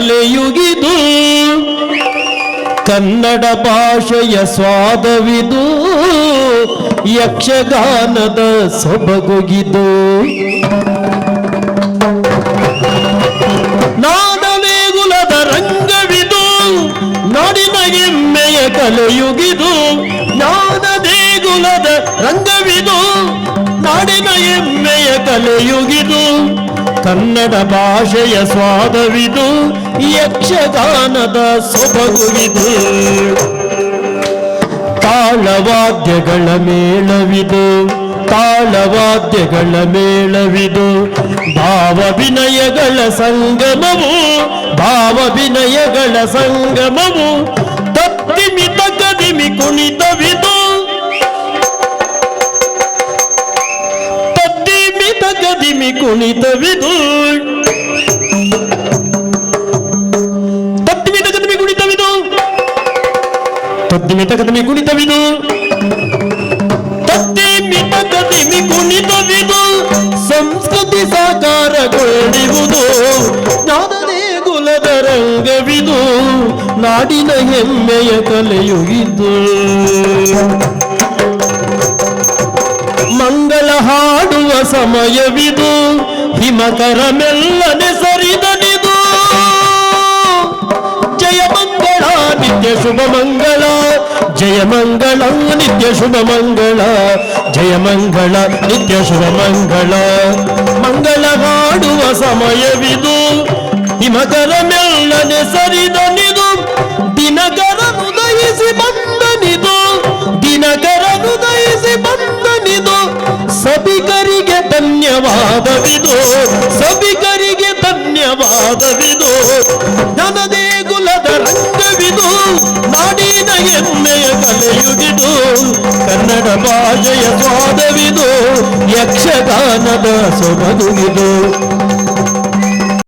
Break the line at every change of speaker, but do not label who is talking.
ಕಲೆಯುಗಿದು ಕನ್ನಡ ಭಾಷೆಯ ಸ್ವಾದವಿದು, ಯಕ್ಷಗಾನದ ಸೊಬಗುಗಿದು. ನಾದನೇಗುಲದ ರಂಗವಿದು, ನಾಡಿನ ಎಮ್ಮೆಯ ಕಲೆಯುಗಿದು ಜ್ಞಾನದೇಗುಲದ ರಂಗವಿದು, ನಾಡಿನ ಎಮ್ಮೆಯ ಕಲೆಯುಗಿದು ಕನ್ನಡ ಭಾಷೆಯ ಸ್ವಾದವಿದು, ಯಕ್ಷಗಾನದ ಸೊಬಗುವಿದು. ತಾಳವಾದ್ಯಗಳ ಮೇಳವಿದು ತಾಳವಾದ್ಯಗಳ ಮೇಳವಿದು. ಭಾವವಿನಯಗಳ ಸಂಗಮವು ಭಾವವಿನಯಗಳ ಸಂಗಮವು. ತತ್ತಿಮಿ ತಗದಿಮಿ ಕುಣಿತವಿದು ತಗದಿಮಿ ಕುಣಿತವಿದು ತತ್ತಿಮಿ ಗದಿಮಿ ಕುಣಿತವಿದು ತದ್ದಿಮಿ ಗದಿಮಿ ಕುಣಿತವಿದು ತದ್ದಿಮಿ ಗದಿಮಿ ಕುಣಿತವಿದು ಸಂಸ್ಕೃತಿ ಸಾಕಾರಗೊಳ್ಳುವುದು ಜ್ಞಾನದೇ ಕುಲದ ರಂಗವಿದು. ನಾಡಿನ ಹೆಮ್ಮೆಯ ಕಲೆಯುಗಿದು ಸಮಯವಿದು ಹಿಮಕರ ಮೆಲ್ಲನೆ ಸರಿದನಿದು. ಜಯ ಮಂಗಳ, ನಿತ್ಯ ಶುಭ ಮಂಗಳ, ಜಯ ಮಂಗಳ, ನಿತ್ಯ ಶುಭ ಮಂಗಳ, ಜಯ ಮಂಗಳ, ನಿತ್ಯ ಶುಭ ಮಂಗಳ. ಮಂಗಳ ಹಾಡುವ ಸಮಯವಿದು ಹಿಮಕರ ಮೆಲ್ಲನೆ ಸರಿದನಿದು. ಧನ್ಯವಾದವಿದು. ಸಭಿಕರಿಗೆ ಧನ್ಯವಾದವಿದು. ನನದೇ ಕುಲದ ರಂಗವಿದು. ನಾಡಿನ ಎಮ್ಮೆಯ ಕಲೆಯುಗಿದು ಕನ್ನಡ ಭಾಷೆಯ ಸ್ವಾದವಿದು. ಯಕ್ಷಗಾನದ ಸೊಬಗುವಿದು.